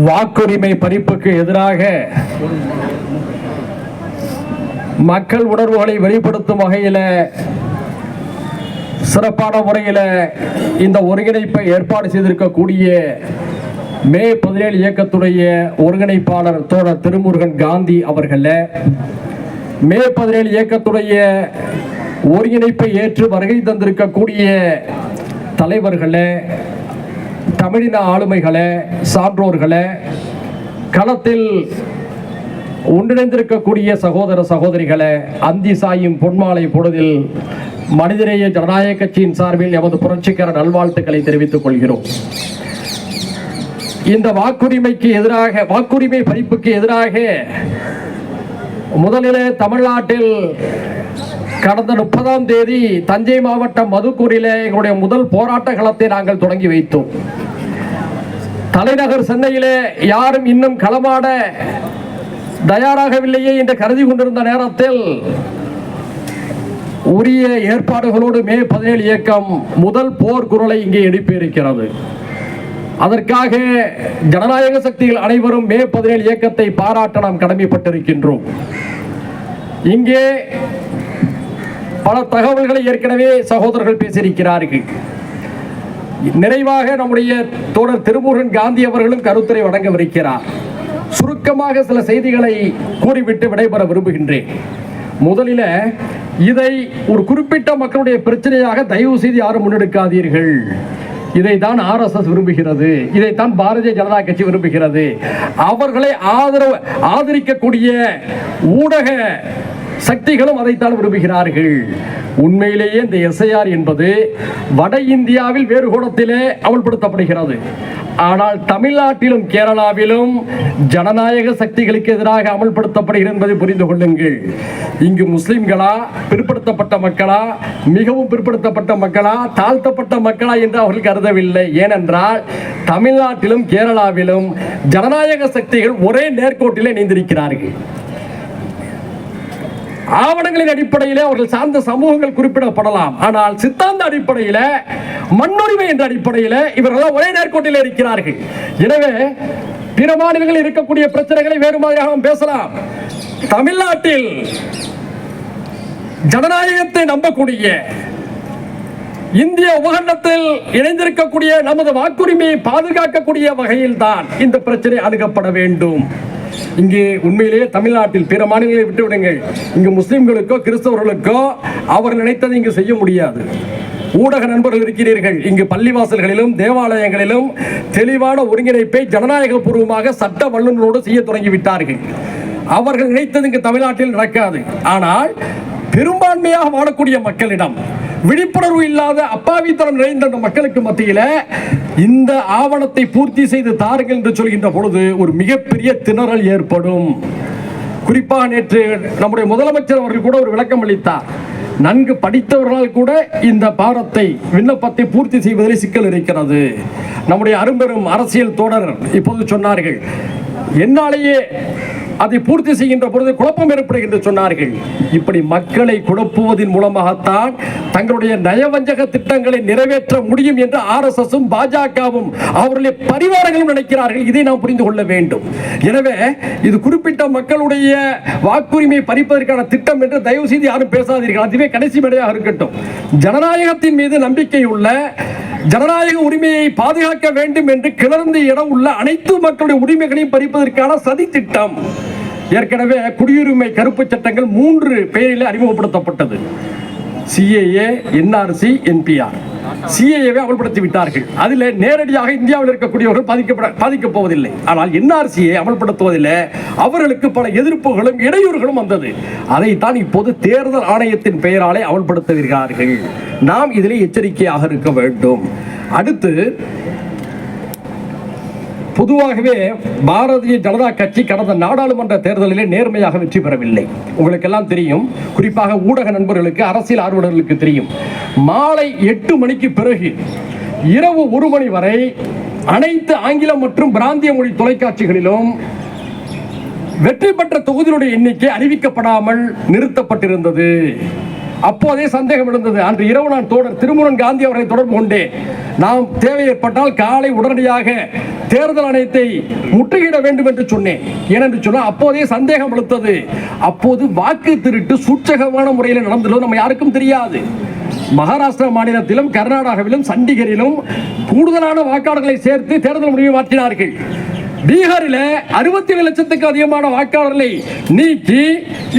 வாக்குரிமை பறிப்புக்கு எதிராக மக்கள் உணர்வுகளை வெளிப்படுத்தும் வகையில் சிறப்பான முறையில் இந்த ஒருங்கிணைப்பை ஏற்பாடு செய்திருக்கக்கூடிய மே பதினேழு இயக்கத்துடைய ஒருங்கிணைப்பாளர் தோழர் திருமுருகன் காந்தி அவர்கள மே பதினேழு இயக்கத்துடைய ஒருங்கிணைப்பை ஏற்று வருகை தந்திருக்கக்கூடிய தலைவர்களை தமிழின ஆளுமைகளே சான்றோர்களே களத்தில் ஒன்றிணைந்திருக்கக்கூடிய சகோதர சகோதரிகளே அந்தி சாயும் பொன்மாலை பொழுதில் மனிதநேய ஜனநாயக கட்சியின் சார்பில் எமது புரட்சிகர நல்வாழ்த்துக்களை தெரிவித்துக் கொள்கிறோம். இந்த வாக்குரிமைக்கு எதிராக வாக்குரிமை பறிப்புக்கு எதிராக முதலிலே தமிழ்நாட்டில் கடந்த முப்பதாம் தேதி தஞ்சை மாவட்டம் மதுக்கூரிலே எங்களுடைய முதல் போராட்ட களத்தை நாங்கள் தொடங்கி வைத்தோம். தலைநகர் சென்னையிலே யாரும் இன்னும் களமாட தயாராகவில்லையே என்று கருதி கொண்டிருந்த நேரத்தில் உரிய ஏற்பாடுகளோடு மே பதினேழு இயக்கம் முதல் போர் குரலை இங்கே எழுப்பியிருக்கிறது. அதற்காக ஜனநாயக சக்திகள் அனைவரும் மே பதினேழு இயக்கத்தை பாராட்ட நாம் கடமைப்பட்டிருக்கின்றோம். இங்கே பல தகவல்களை ஏற்கனவே சகோதரர்கள் பேசியிருக்கிறார்கள். நிறைவாக நம்முடைய தோழர் திருமுருகன் காந்தி அவர்களும் கருத்துரை வழங்கவிருக்கிறார். சுருக்கமாக சில செய்திகளை கூறிவிட்டு விடைபெற விரும்புகின்றேன். முதலில் இதை ஒரு குறிப்பிட்ட மக்களுடைய பிரச்சனையாக தயவு செய்து யாரும் முன்னெடுக்காதீர்கள். இதை தான் ஆர்எஸ்எஸ் விரும்புகிறது. இதைத்தான் பாரதிய ஜனதா கட்சி விரும்புகிறது. அவர்களை ஆதரவு ஆதரிக்கக்கூடிய ஊடக சக்திகளும் அதைத்தான் விரும்புகிறார்கள். உண்மையிலேயே இந்த எஸ்ஐஆர் என்பது வட இந்தியாவில் வேறு கோணத்திலே அமல்படுத்தப்படுகிறது. ஆனால் தமிழ்நாட்டிலும் கேரளாவிலும் ஜனநாயக சக்திகளுக்கு எதிராக அமல்படுத்தப்படுகிறது என்பதை புரிந்து கொள்ளுங்கள். இங்கு முஸ்லிம்களா பிற்படுத்தப்பட்ட மக்களா மிகவும் பிற்படுத்தப்பட்ட மக்களா தாழ்த்தப்பட்ட மக்களா என்று அவர்கள் கருதவில்லை. ஏனென்றால் தமிழ்நாட்டிலும் கேரளாவிலும் ஜனநாயக சக்திகள் ஒரே நேர்கோட்டிலே இணைந்திருக்கிறார்கள். ஆவணங்களின் அடிப்படையில் அவர்கள் சார்ந்த சமூகங்கள் குறிப்பிடப்படலாம். ஆனால் சித்தாந்த அடிப்படையில மண்ணுரிமை என்ற அடிப்படையில இவர்கள் ஒரே நேர்கோட்டில் இருக்கிறார்கள். எனவே பிற மாநிலங்களில் இருக்கக்கூடிய பிரச்சனைகளை வேறு மாதிரியாக பேசலாம். தமிழ்நாட்டில் ஜனநாயகத்தை நம்பக்கூடிய இந்திய உபகண்டத்தில் இணைந்திருக்கக்கூடிய நமது வாக்குரிமையை பாதுகாக்கக்கூடிய வகையில் தான் இந்த பிரச்சனை அணுகப்பட வேண்டும். இங்கே உண்மையிலேயே தமிழ்நாட்டில் பிற மாநிலங்களை விட்டு விடுங்கள். இங்கு முஸ்லிம்களுக்கோ கிறிஸ்தவர்களுக்கோ அவர் நினைத்ததை இங்கு செய்ய முடியாது. ஊடக நண்பர்கள் இருக்கிறீர்கள். இங்கு பள்ளிவாசல்களிலும் தேவாலயங்களிலும் தெளிவான ஒருங்கிணைப்பை ஜனநாயக பூர்வமாக சட்ட வல்லுநரோடு செய்ய தொடங்கிவிட்டார்கள். அவர்கள் நினைத்தது இங்கு தமிழ்நாட்டில் நடக்காது. ஆனால் பெரும்பான்மையாக வாழக்கூடிய மக்களிடம் விழிப்புணர்வு இல்லாத அப்பாவித்தனம் நிறைந்த அந்த மக்களுக்கு மத்தியில இந்த ஆவணத்தை பூர்த்தி செய்து தாருங்கள் என்று சொல்கின்ற பொழுது ஒரு மிகப்பெரிய திணறல் ஏற்படும். குறிப்பாக நேற்று நம்முடைய முதலமைச்சர் அவர்கள் கூட ஒரு விளக்கம் அளித்தார். நன்கு படித்தவர்களால் கூட இந்த பாரத்தை விண்ணப்பத்தை பூர்த்தி செய்வதில் சிக்கல் இருக்கிறது. நம்முடைய அரும்பெரும் அரசியல் தோழர் இப்போது சொன்னார்கள் என்னாலேயே அதை பூர்த்தி செய்கின்ற பொழுது குழப்பம் ஏற்படுகின்ற சொன்னார்கள். இப்படி மக்களை குழப்புவதன் மூலமாகத்தான் தங்களுடைய நயவஞ்சக திட்டங்களை நிறைவேற்ற முடியும் என்று ஆர்எஸ்எஸும் பாஜகவும் அவருடைய பரிவாரங்களும் நினைக்கிறார்கள். இதை நாம் புரிந்து கொள்ள வேண்டும். எனவே இது குறிப்பிட்ட மக்களுடைய வாக்குரிமை பறிப்பதற்கான திட்டம் என்று தயவு செய்து யாரும் பேசாதீர்கள். அதுவே கடைசி மேடையாக இருக்கட்டும். ஜனநாயகத்தின் மீது நம்பிக்கை உள்ள ஜனநாயக உரிமையை பாதுகாக்க வேண்டும் என்று கிளர்ந்து இடம் உள்ள அனைத்து மக்களுடைய உரிமைகளையும் பறிப்பதற்கான சதி திட்டம். ஏற்கனவே குடியுரிமை கருப்பு சட்டங்கள் மூன்று பெயரில் அறிமுகப்படுத்தப்பட்டது. சிஏஏ என்ஆர்சி என்பிஆர் சிஏஏவை அமல்படுத்தி விட்டார்கள். அதில் நேரடியாக இந்தியாவில் இருக்கக்கூடியவர்கள் பாதிக்கப்பட பாதிக்கப் போவதில்லை. ஆனால் என்ஆர்சியை அமல்படுத்துவதில் அவர்களுக்கு பல எதிர்ப்புகளும் இடையூறுகளும் வந்தது. அதைத்தான் இப்போது தேர்தல் ஆணையத்தின் பெயராலே அமல்படுத்துகிறார்கள். நாம் இதில் எச்சரிக்கையாக இருக்க வேண்டும். அடுத்து பொதுவாகவே பாரதிய ஜனதா கட்சி கடந்த நாடாளுமன்ற தேர்தலிலே நேர்மையாக வெற்றி பெறவில்லை. உங்களுக்கெல்லாம் தெரியும். குறிப்பாக ஊடக நண்பர்களுக்கு அரசியல் ஆர்வலர்களுக்கு தெரியும். மாலை எட்டு மணிக்கு பிறகு இரவு ஒரு மணி வரை அனைத்து ஆங்கிலம் மற்றும் பிராந்திய மொழி தொலைக்காட்சிகளிலும் வெற்றி பெற்ற தொகுதியினுடைய எண்ணிக்கை அறிவிக்கப்படாமல் நிறுத்தப்பட்டிருந்தது. அப்போதே சந்தேகம் எழுந்தது. அன்று இரவு நான் தோழர் திருமுருகன் காந்தி அவர்களை தொடர்பு கொண்டேன். நாம் தேவை ஏற்பட்டால் காலை உடனடியாக தேர்தல் ஆணையத்தை முற்றுகையிட வேண்டும் என்று சொன்னேன். ஏனென்று சொன்னால் அப்போதே சந்தேகம் எழுத்தது. அப்போது வாக்கு திருட்டு சூட்சகமான முறையில் நடந்துள்ளது நம்ம யாருக்கும் தெரியாது. மகாராஷ்டிரா மாநிலத்திலும் கர்நாடகாவிலும் சண்டிகரிலும் கூடுதலான வாக்காளர்களை சேர்த்து தேர்தல் முடிவை மாற்றினார்கள். பீகாரில் அறுபத்தி ஏழு லட்சத்துக்கு அதிகமான வாக்காளர்களை நீக்கி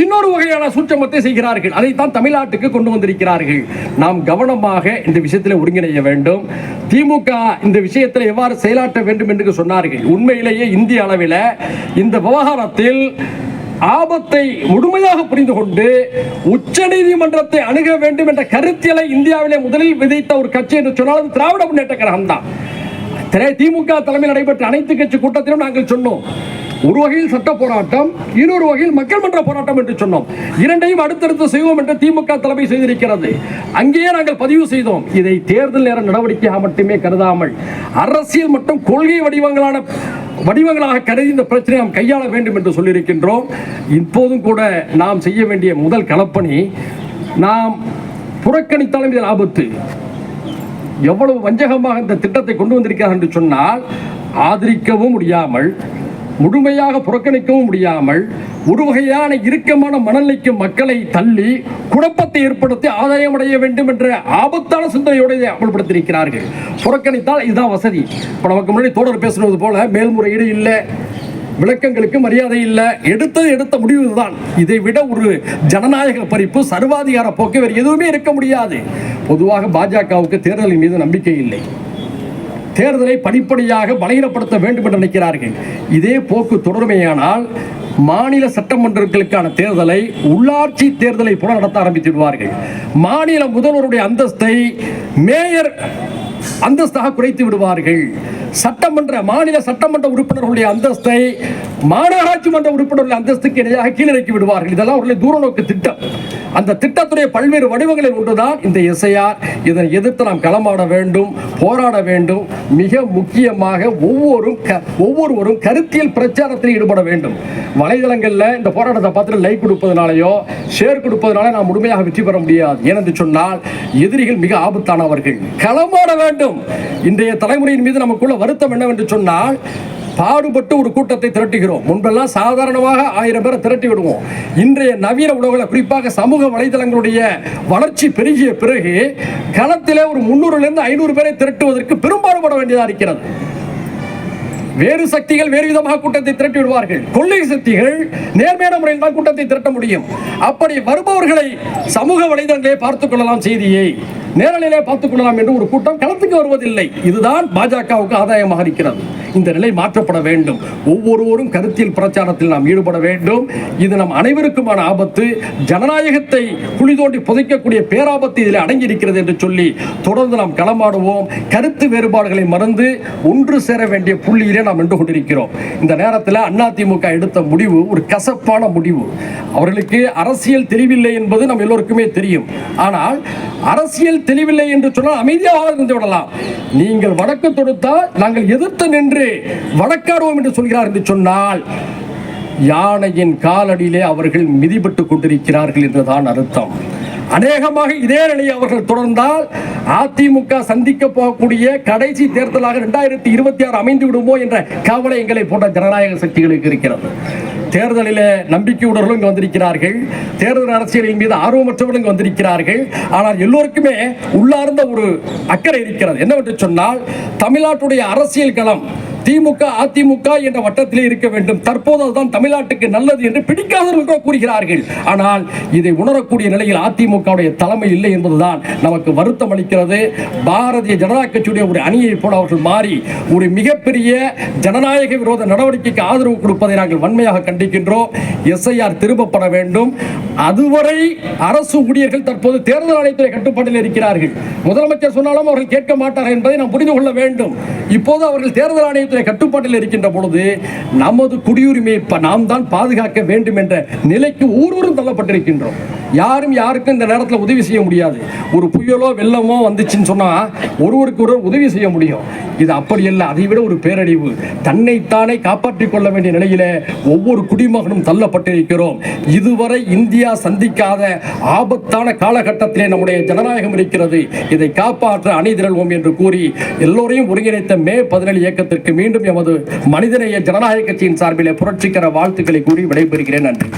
இன்னொரு வகையான சூட்சமத்தை செய்கிறார்கள். அதைத்தான் தமிழ்நாட்டுக்கு கொண்டு வந்திருக்கிறார்கள். நாம் கவனமாக இந்த விஷயத்தில் ஒருங்கிணைய வேண்டும். திமுக இந்த விஷயத்தில் எவ்வாறு செயலாற்ற வேண்டும் என்று சொன்னார்கள். உண்மையிலேயே இந்திய அளவில் இந்த விவகாரத்தில் ஆபத்தை முழுமையாக புரிந்து கொண்டு உச்ச நீதிமன்றத்தை அணுக வேண்டும் என்ற கருத்தியலை இந்தியாவிலே முதலில் விதைத்த ஒரு கட்சி என்று சொன்னால் திராவிட முன்னேற்ற கழகம் தான் திமுக தலைமையில் நடைபெற்ற அனைத்து கட்சி கூட்டத்திலும் நாங்கள் சொன்னோம். ஒரு வகையில் சட்ட போராட்டம் இன்னொரு வகையில் மக்கள் மன்ற போராட்டம் என்று சொன்னோம். இரண்டையும் அடுத்தடுத்து செய்வோம் என்று திமுக தலைமை செய்திருக்கிறது. அங்கேயே நாங்கள் பதிவு செய்தோம். இதை தேர்தல் நேர நடவடிக்கையாக மட்டுமே கருதாமல் அரசியல் மற்றும் கொள்கை வடிவங்களான வடிவங்களாக கருதி இந்த பிரச்சனை நாம் கையாள வேண்டும் என்று சொல்லியிருக்கின்றோம். இப்போதும் கூட நாம் செய்ய வேண்டிய முதல் களப்பணி நாம் புறக்கணித்தாலும் இதில் ஆபத்து. எவ்வளவு வஞ்சகமாக இந்த திட்டத்தை கொண்டு வந்திருக்கிறார் என்று சொன்னால் ஆதரிக்கவும் முடியாமல் முழுமையாக புறக்கணிக்கவும் முடியாமல் ஒரு வகையான இறுக்கமான மனநிலைக்கு மக்களை தள்ளி குழப்பத்தை ஏற்படுத்தி ஆதாயம் அடைய வேண்டும் என்ற ஆபத்தான சிந்தனையோடு இதை அமல்படுத்தியிருக்கிறார்கள். புறக்கணித்தால் இதுதான் வசதி. இப்போ நமக்கு முன்னாடி தோழர் பேசுவது போல மேல்முறையீடு இல்லை விளக்கங்களுக்கு மரியாதை இல்லை எடுத்தது எடுத்த முடிவு இதை விட ஒரு ஜனநாயக பறிப்பு சர்வாதிகார போக்கு வேறு எதுவுமே இருக்க முடியாது. பொதுவாக பாஜகவுக்கு தேர்தலின் மீது நம்பிக்கை இல்லை. தேர்தலை படிப்படியாக பலகீனப்படுத்த வேண்டும் என்று நினைக்கிறார்கள். இதே போக்கு தொடர்மையானால் மாநில சட்டமன்றங்களுக்கான தேர்தலை உள்ளாட்சி தேர்தலை போல நடத்த ஆரம்பித்து விடுவார்கள் மாநில முதல்வருடைய அந்தஸ்தை மேயர் அந்தஸ்தாக குறைத்து விடுவார்கள். சட்டமன்ற மாநில சட்டமன்ற உறுப்பினர்களுடைய அந்தஸ்தை மாநகராட்சி மன்ற உறுப்பினர்களுடைய அந்தஸ்துக்கு இணையாக கீழிறக்கி விடுவார்கள். இதெல்லாம் அவருடைய தூரநோக்கு திட்டம். அந்த திட்டத்துடைய பல்வேறு வடிவங்களில் ஒன்றுதான் இந்த எஸ்ஐஆர். இதனை எதிர்த்து நாம் களமாட வேண்டும் போராட வேண்டும். மிக முக்கியமாக ஒவ்வொரு க- ஒவ்வொருவரும் கருத்தியல் பிரச்சாரத்தில் ஈடுபட வேண்டும். வலைதளங்களில் இந்த போராட்டத்தை பார்த்துட்டு லைக் கொடுப்பதனாலேயோ ஷேர் கொடுப்பதனால நாம் முழுமையாக வெற்றி பெற முடியாது. ஏனென்று சொன்னால் எதிரிகள் மிக ஆபத்தானவர்கள். களமாட வேண்டும். இன்றைய தலைமுறையின் மீது நமக்குள்ள வருத்தம் என்னவென்று சொன்னால் பாடுபட்டு ஒரு கூட்டத்தை திரட்டுகிறோம். முன்பெல்லாம் சாதாரணமாக ஆயிரம் பேரை திரட்டி விடுவோம். இன்றைய நவீன உலகில் குறிப்பாக சமூக வலைதளங்களுடைய வளர்ச்சி பெருகிய பிறகு களத்திலே ஒரு முன்னூறுலேருந்து ஐநூறு பேரை திரட்டுவதற்கு பெரும்பாடுபட வேண்டியதாக இருக்கிறது. வேறு சக்திகள் வேறு விதமாக கூட்டத்தை திரட்டி விடுவார்கள். கொள்ளை சக்திகள் நேர்மையான முறையில் தான் கூட்டத்தை திரட்ட முடியும். அப்படி வருபவர்களை சமூக வலைதளங்களே பார்த்துக் கொள்ளலாம் செய்தியை. நேரலையிலே பார்த்துக் கொள்ளலாம் என்று ஒரு கூட்டம் களத்துக்கு வருவதில்லை. இதுதான் பாஜகவுக்கு ஆதாயமாக இருக்கிறது. இந்த நிலை மாற்றப்பட வேண்டும். ஒவ்வொருவரும் கருத்தியல் பிரச்சாரத்தில் நாம் ஈடுபட வேண்டும். இது நம் அனைவருக்குமான ஆபத்து. ஜனநாயகத்தை குழி தோண்டி புதைக்கக்கூடிய பேராபத்து இதில் அடங்கியிருக்கிறது என்று சொல்லி தொடர்ந்து நாம் களமாடுவோம். கருத்து வேறுபாடுகளை மறந்து ஒன்று சேர வேண்டிய புள்ளியிலே நாம் நின்று கொண்டிருக்கிறோம். இந்த நேரத்தில் அதிமுக எடுத்த முடிவு ஒரு கசப்பான முடிவு. அவர்களுக்கு அரசியல் தெளிவில்லை என்பது நம் எல்லோருக்குமே தெரியும். ஆனால் அரசியல் தெளிவில்லை என்று சொன்னால் அமைதியாக இருந்து விடலாம். நீங்கள் வழக்கு தொடுத்தால் நாங்கள் எதிர்த்து நின்று வழக்காடுவோம் என்று சொல்கிறார் என்று சொன்னால் யானையின் காலடியிலே அவர்கள் மிதிபட்டு கொண்டிருக்கிறார்கள் என்றுதான் அர்த்தம். அநேகமாக இதே நிலையை அவர்கள் தொடர்ந்தால் அதிமுக சந்திக்க போகக்கூடிய கடைசி தேர்தலாக இரண்டாயிரத்தி இருபத்தி ஆறு அமைந்து விடுமோ என்ற கவலை எங்களை போன்ற ஜனநாயக சக்திகளுக்கு இருக்கிறது. தேர்தலில் நம்பிக்கையுடர்களும் இங்கே வந்திருக்கிறார்கள். தேர்தல் அரசியலின் மீது ஆர்வமற்றவர்களும் இங்கே வந்திருக்கிறார்கள். ஆனால் எல்லோருக்குமே உள்ளார்ந்த ஒரு அக்கறை இருக்கிறது. என்னவென்று சொன்னால் தமிழ்நாட்டுடைய அரசியல் களம் திமுக அதிமுக என்ற வட்டத்திலே இருக்க வேண்டும். தற்போது அதுதான் தமிழ்நாட்டுக்கு நல்லது என்று பிடிக்காதவர்கள் கூட கூறுகிறார்கள். ஆனால் இதை உணரக்கூடிய நிலையில் அதிமுகவுடைய தலைமை இல்லை என்பதுதான் நமக்கு வருத்தம் அளிக்கிறது. பாரதிய ஜனதா கட்சியுடைய ஒரு அணியை போல அவர்கள் மாறி ஒரு மிகப்பெரிய ஜனநாயக விரோத நடவடிக்கைக்கு ஆதரவு கொடுப்பதை நாங்கள் வன்மையாக கண்டிக்கின்றோம். எஸ்ஐஆர் திரும்பப்பட வேண்டும். அதுவரை அரசு ஊழியர்கள் தற்போது தேர்தல் ஆணையத்துறை கட்டுப்பாட்டில் இருக்கிறார்கள். முதலமைச்சர் சொன்னாலும் அவர்கள் கேட்க மாட்டார்கள் என்பதை நாம் புரிந்து கொள்ள வேண்டும். இப்போது அவர்கள் தேர்தல் ஆணையத்துறை கட்டுப்பாட்டில் இருக்கின்ற பொழுது நமது குடியுரிமையை நாம் தான் பாதுகாக்க வேண்டும் என்ற நிலைக்கு ஒவ்வொருவரும் தள்ளப்பட்டிருக்கின்றோம். யாரும் யாருக்கும் இந்த நேரத்தில் உதவி செய்ய முடியாது. ஒரு புயலோ வெள்ளமோ வந்துச்சுன்னு சொன்னால் ஒருவருக்கு ஒருவர் உதவி செய்ய முடியும். இது அப்படி இல்லை அதை விட ஒரு பேரழிவு. தன்னைத்தானே காப்பாற்றிக் கொள்ள வேண்டிய நிலையில் ஒவ்வொரு குடிமகனும் தள்ளப்பட்டிருக்கிறோம். இதுவரை இந்தியா சந்திக்காத ஆபத்தான காலகட்டத்திலே நம்முடைய ஜனநாயகம் இருக்கிறது. இதை காப்பாற்ற அணிதிரள்வோம் என்று கூறி எல்லோரையும் ஒருங்கிணைத்த மே பதினேழு இயக்கத்திற்கு மீண்டும் எமது மனிதநேய ஜனநாயக கட்சியின் சார்பிலே புரட்சிகர வாழ்த்துக்களை கூறி விடைபெறுகிறேன். நன்றி.